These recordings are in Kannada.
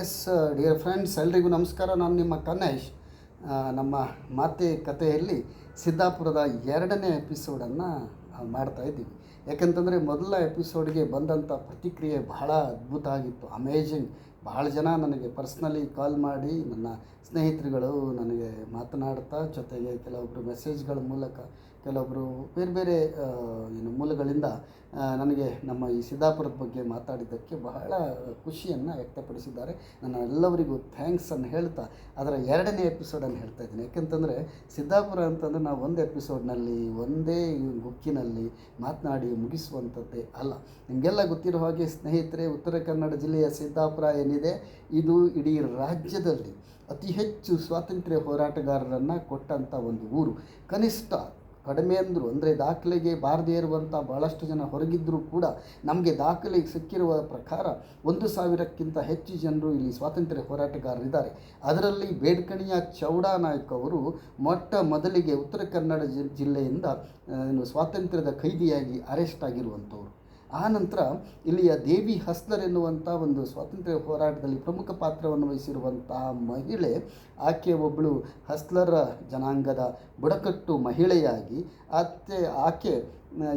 ಎಸ್ ಡಿಯರ್ ಫ್ರೆಂಡ್ಸ್ ಎಲ್ರಿಗೂ ನಮಸ್ಕಾರ. ನಾನು ನಿಮ್ಮ ಕನ್ನೇಶ್ ನಮ್ಮ ಮಾತೆ ಕಥೆಯಲ್ಲಿ ಸಿದ್ದಾಪುರದ ಎರಡನೇ ಎಪಿಸೋಡನ್ನು ಮಾಡ್ತಾ ಇದ್ದೀವಿ. ಯಾಕಂತಂದರೆ ಮೊದಲ ಎಪಿಸೋಡ್ಗೆ ಬಂದಂಥ ಪ್ರತಿಕ್ರಿಯೆ ಬಹಳ ಅದ್ಭುತ ಆಗಿತ್ತು. ಅಮೇಜಿಂಗ್ ಬಹಳ ಜನ ನನಗೆ ಪರ್ಸ್ನಲಿ ಕಾಲ್ ಮಾಡಿ ನನ್ನ ಸ್ನೇಹಿತರುಗಳು ನನಗೆ ಮಾತನಾಡ್ತಾ, ಜೊತೆಗೆ ಕೆಲವೊಬ್ಬರು ಮೆಸೇಜ್ಗಳ ಮೂಲಕ ಕೆಲವೊಬ್ಬರು ಬೇರೆ ಬೇರೆ ಏನು ಮೂಲಗಳಿಂದ ನನಗೆ ನಮ್ಮ ಈ ಸಿದ್ದಾಪುರದ ಬಗ್ಗೆ ಮಾತಾಡಿದ್ದಕ್ಕೆ ಬಹಳ ಖುಷಿಯನ್ನು ವ್ಯಕ್ತಪಡಿಸಿದ್ದಾರೆ. ನಾನು ಎಲ್ಲವರಿಗೂ ಥ್ಯಾಂಕ್ಸನ್ನು ಹೇಳ್ತಾ, ಅದರ ಎರಡನೇ ಎಪಿಸೋಡನ್ನು ಹೇಳ್ತಾ ಇದ್ದೀನಿ. ಯಾಕೆಂತಂದರೆ ಸಿದ್ದಾಪುರ ಅಂತಂದರೆ ನಾವು ಒಂದು ಎಪಿಸೋಡ್ನಲ್ಲಿ, ಒಂದೇ ಬುಕ್ಕಿನಲ್ಲಿ ಮಾತನಾಡಿ ಮುಗಿಸುವಂಥದ್ದೇ ಅಲ್ಲ. ನಿಮಗೆಲ್ಲ ಗೊತ್ತಿರೋ ಹಾಗೆ ಸ್ನೇಹಿತರೆ, ಉತ್ತರ ಕನ್ನಡ ಜಿಲ್ಲೆಯ ಸಿದ್ದಾಪುರ ಏನಿದೆ ಇದು ಇಡೀ ರಾಜ್ಯದಲ್ಲಿ ಅತಿ ಹೆಚ್ಚು ಸ್ವಾತಂತ್ರ್ಯ ಹೋರಾಟಗಾರರನ್ನು ಕೊಟ್ಟಂಥ ಒಂದು ಊರು. ಕನಿಷ್ಠ ಕಡಿಮೆ ಅಂದರು, ಅಂದರೆ ದಾಖಲೆಗೆ ಬಾರದೇ ಇರುವಂಥ ಭಾಳಷ್ಟು ಜನ ಹೊರಗಿದ್ದರೂ ಕೂಡ ನಮಗೆ ದಾಖಲೆಗೆ ಸಿಕ್ಕಿರುವ ಪ್ರಕಾರ ಒಂದು ಸಾವಿರಕ್ಕಿಂತ ಹೆಚ್ಚು ಜನರು ಇಲ್ಲಿ ಸ್ವಾತಂತ್ರ್ಯ ಹೋರಾಟಗಾರರಿದ್ದಾರೆ. ಅದರಲ್ಲಿ ಬೇಡ್ಕಣಿಯ ಚೌಡಾ ನಾಯ್ಕ ಅವರು ಮೊಟ್ಟ ಮೊದಲಿಗೆ ಉತ್ತರ ಕನ್ನಡ ಜಿಲ್ಲೆಯಿಂದ ಸ್ವಾತಂತ್ರ್ಯದ ಖೈದಿಯಾಗಿ ಅರೆಸ್ಟ್ ಆಗಿರುವಂಥವ್ರು ಆ ನಂತರ ಇಲ್ಲಿಯ ದೇವಿ ಹಸ್ಲರ್ ಎನ್ನುವಂಥ ಒಂದು ಸ್ವಾತಂತ್ರ್ಯ ಹೋರಾಟದಲ್ಲಿ ಪ್ರಮುಖ ಪಾತ್ರವನ್ನು ವಹಿಸಿರುವಂಥ ಮಹಿಳೆ, ಆಕೆ ಒಬ್ಬಳು ಹಸ್ಲರ ಜನಾಂಗದ ಬುಡಕಟ್ಟು ಮಹಿಳೆಯಾಗಿ ಆಕೆ ಆಕೆ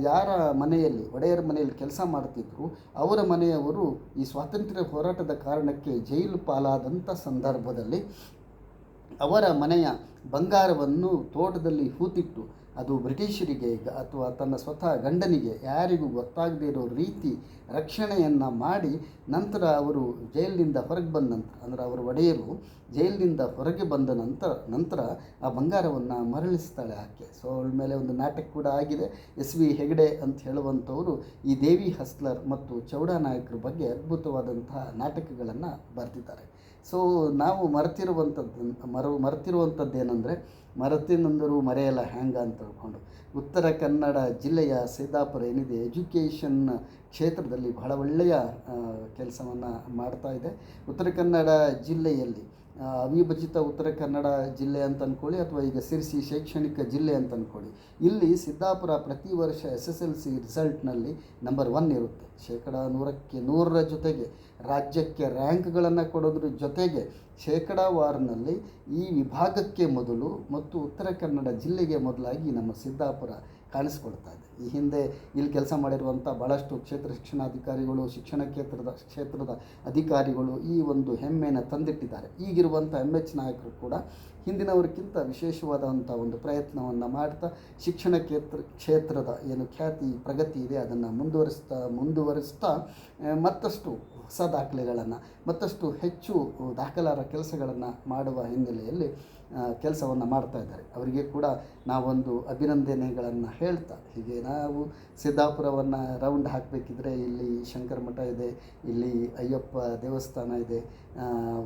ಯಾರ ಮನೆಯಲ್ಲಿ, ಒಡೆಯರ ಮನೆಯಲ್ಲಿ ಕೆಲಸ ಮಾಡ್ತಿದ್ರು. ಅವರ ಮನೆಯವರು ಈ ಸ್ವಾತಂತ್ರ್ಯ ಹೋರಾಟದ ಕಾರಣಕ್ಕೆ ಜೈಲು ಪಾಲಾದಂಥ ಸಂದರ್ಭದಲ್ಲಿ ಅವರ ಮನೆಯ ಬಂಗಾರವನ್ನು ತೋಟದಲ್ಲಿ ಹೂತಿಟ್ಟು ಅದು ಬ್ರಿಟಿಷರಿಗೆ ಅಥವಾ ತನ್ನ ಸ್ವತಃ ಗಂಡನಿಗೆ ಯಾರಿಗೂ ಗೊತ್ತಾಗದೇ ಇರೋ ರೀತಿ ರಕ್ಷಣೆಯನ್ನು ಮಾಡಿ ನಂತರ ಅವರು ಜೈಲಿನಿಂದ ಹೊರಗೆ ಬಂದ ನಂತರ, ಅಂದರೆ ಅವರ ಒಡೆಯರು ಜೈಲಿನಿಂದ ಹೊರಗೆ ಬಂದ ನಂತರ ನಂತರ ಆ ಬಂಗಾರವನ್ನು ಮರಳಿಸ್ತಾಳೆ ಆಕೆ. ಸೊ ಅವಳ ಮೇಲೆ ಒಂದು ನಾಟಕ ಕೂಡ ಆಗಿದೆ. ಎಸ್ ವಿ ಹೆಗಡೆ ಅಂತ ಹೇಳುವಂಥವರು ಈ ದೇವಿ ಹಸ್ಲರ್ ಮತ್ತು ಚೌಡಾ ನಾಯಕರ ಬಗ್ಗೆ ಅದ್ಭುತವಾದಂತಹ ನಾಟಕಗಳನ್ನು ಬರೆದಿದ್ದಾರೆ. ಸೊ ನಾವು ಮರೆತಿರುವಂಥದ್ದು ಮರ ಮರೆತಿರುವಂಥದ್ದೇನೆಂದರೆ ಮರೆತಿನಂದರು ಮರೆಯಲ್ಲ ಹ್ಯಾಂಗ ಅಂತ ತಿಳ್ಕೊಂಡು. ಉತ್ತರ ಕನ್ನಡ ಜಿಲ್ಲೆಯ ಸೀದಾಪುರ ಏನಿದೆ, ಎಜುಕೇಷನ್ ಕ್ಷೇತ್ರದಲ್ಲಿ ಬಹಳ ಒಳ್ಳೆಯ ಕೆಲಸವನ್ನು ಮಾಡ್ತಾ ಇದೆ. ಉತ್ತರ ಕನ್ನಡ ಜಿಲ್ಲೆಯಲ್ಲಿ ಅವಿಭಜಿತ ಉತ್ತರ ಕನ್ನಡ ಜಿಲ್ಲೆ ಅಂತ ಅಂದ್ಕೊಳ್ಳಿ ಅಥವಾ ಈಗ ಸಿರ್ಸಿ ಶೈಕ್ಷಣಿಕ ಜಿಲ್ಲೆ ಅಂತ ಅಂದ್ಕೊಳ್ಳಿ ಇಲ್ಲಿ ಸಿದ್ದಾಪುರ ಪ್ರತಿ ವರ್ಷ ಎಸ್ ಎಸ್ ಎಲ್ ಸಿ ರಿಸಲ್ಟ್ನಲ್ಲಿ ನಂಬರ್ ಒನ್ ಇರುತ್ತೆ. ಶೇಕಡ ನೂರಕ್ಕೆ ನೂರರ ಜೊತೆಗೆ ರಾಜ್ಯಕ್ಕೆ ರ್ಯಾಂಕ್ಗಳನ್ನು ಕೊಡೋದ್ರ ಜೊತೆಗೆ ಶೇಕಡಾವಾರಿನಲ್ಲಿ ಈ ವಿಭಾಗಕ್ಕೆ ಮೊದಲು ಮತ್ತು ಉತ್ತರ ಕನ್ನಡ ಜಿಲ್ಲೆಗೆ ಮೊದಲಾಗಿ ನಮ್ಮ ಸಿದ್ದಾಪುರ ಕಾಣಿಸ್ಕೊಳ್ತಾ ಇದೆ. ಈ ಹಿಂದೆ ಇಲ್ಲಿ ಕೆಲಸ ಮಾಡಿರುವಂಥ ಭಾಳಷ್ಟು ಕ್ಷೇತ್ರ ಶಿಕ್ಷಣಾಧಿಕಾರಿಗಳು, ಶಿಕ್ಷಣ ಕ್ಷೇತ್ರದ ಕ್ಷೇತ್ರದ ಅಧಿಕಾರಿಗಳು ಈ ಒಂದು ಹೆಮ್ಮೆಯನ್ನು ತಂದಿಟ್ಟಿದ್ದಾರೆ. ಈಗಿರುವಂಥ ಎಂ ಎಚ್ ನಾಯಕರು ಕೂಡ ಹಿಂದಿನವರಿಗಿಂತ ವಿಶೇಷವಾದಂಥ ಒಂದು ಪ್ರಯತ್ನವನ್ನು ಮಾಡ್ತಾ ಶಿಕ್ಷಣ ಕ್ಷೇತ್ರ, ಕ್ಷೇತ್ರದ ಏನು ಖ್ಯಾತಿ, ಪ್ರಗತಿ ಇದೆ, ಅದನ್ನು ಮುಂದುವರಿಸ್ತಾ ಮುಂದುವರಿಸ್ತಾ ಮತ್ತಷ್ಟು ಹೊಸ ದಾಖಲೆಗಳನ್ನು, ಮತ್ತಷ್ಟು ಹೆಚ್ಚು ದಾಖಲಾರ ಕೆಲಸಗಳನ್ನು ಮಾಡುವ ಹಿನ್ನೆಲೆಯಲ್ಲಿ ಕೆಲಸವನ್ನು ಮಾಡ್ತಾ ಇದ್ದಾರೆ. ಅವರಿಗೆ ಕೂಡ ನಾವೊಂದು ಅಭಿನಂದನೆಗಳನ್ನು ಹೇಳ್ತಾ, ಹೀಗೆ ನಾವು ಸಿದ್ದಾಪುರವನ್ನು ರೌಂಡ್ ಹಾಕಬೇಕಿದ್ರೆ ಇಲ್ಲಿ ಶಂಕರ ಮಠ ಇದೆ, ಇಲ್ಲಿ ಅಯ್ಯಪ್ಪ ದೇವಸ್ಥಾನ ಇದೆ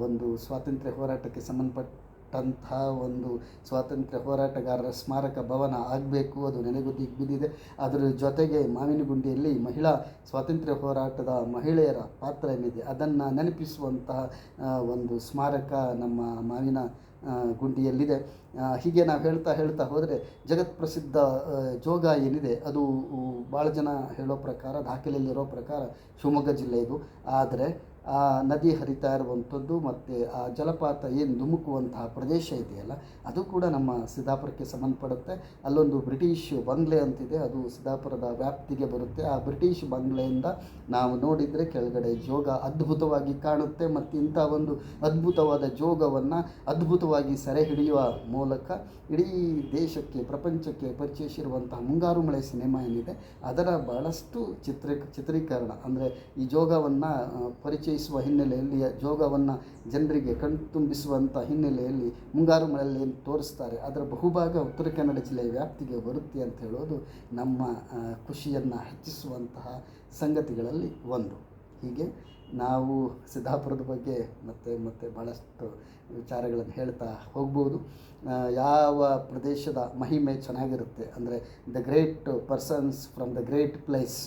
ಒಂದು ಸ್ವಾತಂತ್ರ್ಯ ಹೋರಾಟಕ್ಕೆ ಸಂಬಂಧಪಟ್ಟಂತಹ ಒಂದು ಸ್ವಾತಂತ್ರ್ಯ ಹೋರಾಟಗಾರರ ಸ್ಮಾರಕ ಭವನ ಆಗಬೇಕು, ಅದು ನನಗೂ ಬಿದ್ದಿದೆ ಅದರ ಜೊತೆಗೆ ಮಾವಿನಗುಂಡಿಯಲ್ಲಿ ಮಹಿಳಾ ಸ್ವಾತಂತ್ರ್ಯ ಹೋರಾಟದ ಮಹಿಳೆಯರ ಪಾತ್ರ ಏನಿದೆ ಅದನ್ನು ನೆನಪಿಸುವಂತಹ ಒಂದು ಸ್ಮಾರಕ ನಮ್ಮ ಮಾವಿನ ಗುಂಡಿಯಲ್ಲಿದೆ. ಹೀಗೆ ನಾವು ಹೇಳ್ತಾ ಹೇಳ್ತಾ ಹೋದರೆ ಜಗತ್ ಪ್ರಸಿದ್ಧ ಜೋಗ ಏನಿದೆ, ಅದು ಭಾಳ ಜನ ಹೇಳೋ ಪ್ರಕಾರ, ದಾಖಲೆಯಲ್ಲಿರೋ ಪ್ರಕಾರ ಶಿವಮೊಗ್ಗ ಜಿಲ್ಲೆ ಇದು. ಆದರೆ ಆ ನದಿ ಹರಿತಾ ಇರುವಂಥದ್ದು ಮತ್ತು ಆ ಜಲಪಾತ ಏನು ಧುಮುಕುವಂತಹ ಪ್ರದೇಶ ಇದೆಯಲ್ಲ, ಅದು ಕೂಡ ನಮ್ಮ ಸಿದ್ದಾಪುರಕ್ಕೆ ಸಂಬಂಧಪಡುತ್ತೆ. ಅಲ್ಲೊಂದು ಬ್ರಿಟಿಷ್ ಬಂಗ್ಲೆ ಅಂತಿದೆ, ಅದು ಸಿದ್ದಾಪುರದ ವ್ಯಾಪ್ತಿಗೆ ಬರುತ್ತೆ. ಆ ಬ್ರಿಟಿಷ್ ಬಂಗ್ಲೆಯಿಂದ ನಾವು ನೋಡಿದರೆ ಕೆಳಗಡೆ ಜೋಗ ಅದ್ಭುತವಾಗಿ ಕಾಣುತ್ತೆ. ಮತ್ತು ಇಂಥ ಒಂದು ಅದ್ಭುತವಾದ ಜೋಗವನ್ನು ಅದ್ಭುತವಾಗಿ ಸೆರೆ ಹಿಡಿಯುವ ಮೂಲಕ ಇಡೀ ದೇಶಕ್ಕೆ, ಪ್ರಪಂಚಕ್ಕೆ ಪರಿಚಯಿಸಿರುವಂತಹ ಮುಂಗಾರು ಮಳೆ ಸಿನಿಮಾ ಏನಿದೆ, ಅದರ ಬಹಳಷ್ಟು ಚಿತ್ರ ಚಿತ್ರೀಕರಣ. ಅಂದರೆ ಈ ಜೋಗವನ್ನು ಪರಿಚಯಿಸುವ ಹಿನ್ನೆಲೆಯಲ್ಲಿ ಜೋಗವನ್ನು ಜನರಿಗೆ ಕಣ್ತುಂಬಿಸುವಂಥ ಹಿನ್ನೆಲೆಯಲ್ಲಿ ಮುಂಗಾರು ಮಳೆಯಲ್ಲಿ ಏನು ತೋರಿಸ್ತಾರೆ. ಅದರ ಬಹುಭಾಗ ಉತ್ತರ ಕನ್ನಡ ಜಿಲ್ಲೆಯ ವ್ಯಾಪ್ತಿಗೆ ಬರುತ್ತೆ ಅಂತ ಹೇಳೋದು ನಮ್ಮ ಖುಷಿಯನ್ನು ಹೆಚ್ಚಿಸುವಂತಹ ಸಂಗತಿಗಳಲ್ಲಿ ಒಂದು. ಹೀಗೆ ನಾವು ಸಿದ್ದಾಪುರದ ಬಗ್ಗೆ ಮತ್ತೆ ಮತ್ತೆ ಭಾಳಷ್ಟು ವಿಚಾರಗಳನ್ನು ಹೇಳ್ತಾ ಹೋಗ್ಬೋದು. ಯಾವ ಪ್ರದೇಶದ ಮಹಿಮೆ ಚೆನ್ನಾಗಿರುತ್ತೆ ಅಂದರೆ the great persons from the great place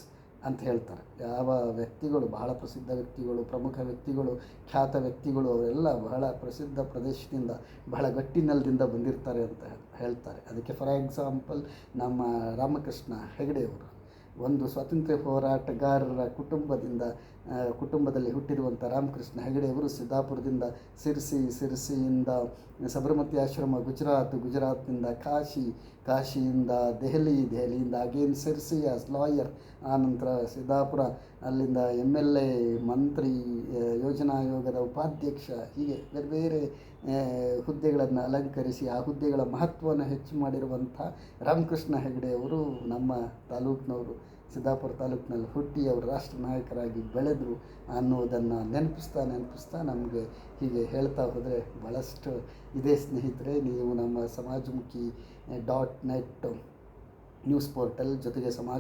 ಅಂತ ಹೇಳ್ತಾರೆ. ಯಾವ ವ್ಯಕ್ತಿಗಳು, ಬಹಳ ಪ್ರಸಿದ್ಧ ವ್ಯಕ್ತಿಗಳು, ಪ್ರಮುಖ ವ್ಯಕ್ತಿಗಳು, ಖ್ಯಾತ ವ್ಯಕ್ತಿಗಳು, ಅವರೆಲ್ಲ ಬಹಳ ಪ್ರಸಿದ್ಧ ಪ್ರದೇಶದಿಂದ, ಬಹಳ ಗಟ್ಟಿನೆಲದಿಂದ ಬಂದಿರ್ತಾರೆ ಅಂತ ಹೇಳ್ತಾರೆ. ಅದಕ್ಕೆ ಫಾರ್ ಎಕ್ಸಾಂಪಲ್ ನಮ್ಮ ರಾಮಕೃಷ್ಣ ಹೆಗಡೆಯವರು ಒಂದು ಸ್ವಾತಂತ್ರ್ಯ ಹೋರಾಟಗಾರರ ಕುಟುಂಬದಿಂದ ಕುಟುಂಬದಲ್ಲಿ ಹುಟ್ಟಿರುವಂಥ ರಾಮಕೃಷ್ಣ ಹೆಗಡೆಯವರು ಸಿದ್ದಾಪುರದಿಂದ ಸಿರ್ಸಿ, ಸಿರ್ಸಿಯಿಂದ ಸಬರಮತಿ ಆಶ್ರಮ, ಗುಜರಾತ್, ಗುಜರಾತ್ನಿಂದ ಕಾಶಿ ಕಾಶಿಯಿಂದ ದೆಹಲಿ, ದೆಹಲಿಯಿಂದ ಅಗೇನ್ ಸಿರ್ಸಿ ಆಸ್ ಲಾಯರ್ ಆನಂತರ ಸಿದ್ದಾಪುರ, ಅಲ್ಲಿಂದ ಎಂ ಎಲ್ ಎ ಮಂತ್ರಿ ಯೋಜನಾ ಆಯೋಗದ ಉಪಾಧ್ಯಕ್ಷ. ಹೀಗೆ ಬೇರೆ ಬೇರೆ ಹುದ್ದೆಗಳನ್ನು ಅಲಂಕರಿಸಿ ಆ ಹುದ್ದೆಗಳ ಮಹತ್ವವನ್ನು ಹೆಚ್ಚು ಮಾಡಿರುವಂಥ ರಾಮಕೃಷ್ಣ ಹೆಗಡೆಯವರು ನಮ್ಮ ತಾಲೂಕಿನವರು. ಸಿದ್ದಾಪುರ ತಾಲೂಕಿನಲ್ಲಿ ಹುಟ್ಟಿ ಅವರು ರಾಷ್ಟ್ರ ನಾಯಕರಾಗಿ ಬೆಳೆದರು ಅನ್ನೋದನ್ನು ನೆನಪಿಸ್ತಾ ನೆನಪಿಸ್ತಾ ನಮಗೆ ಹೀಗೆ ಹೇಳ್ತಾ ಹೋದರೆ ಭಾಳಷ್ಟು ಇದೆ ಸ್ನೇಹಿತರೆ, ನೀವು ನಮ್ಮ ಸಮಾಜಮುಖಿ ಡಾಟ್ ನೆಟ್ ನ್ಯೂಸ್ ಪೋರ್ಟಲ್ ಜೊತೆಗೆ ಸಮಾಜ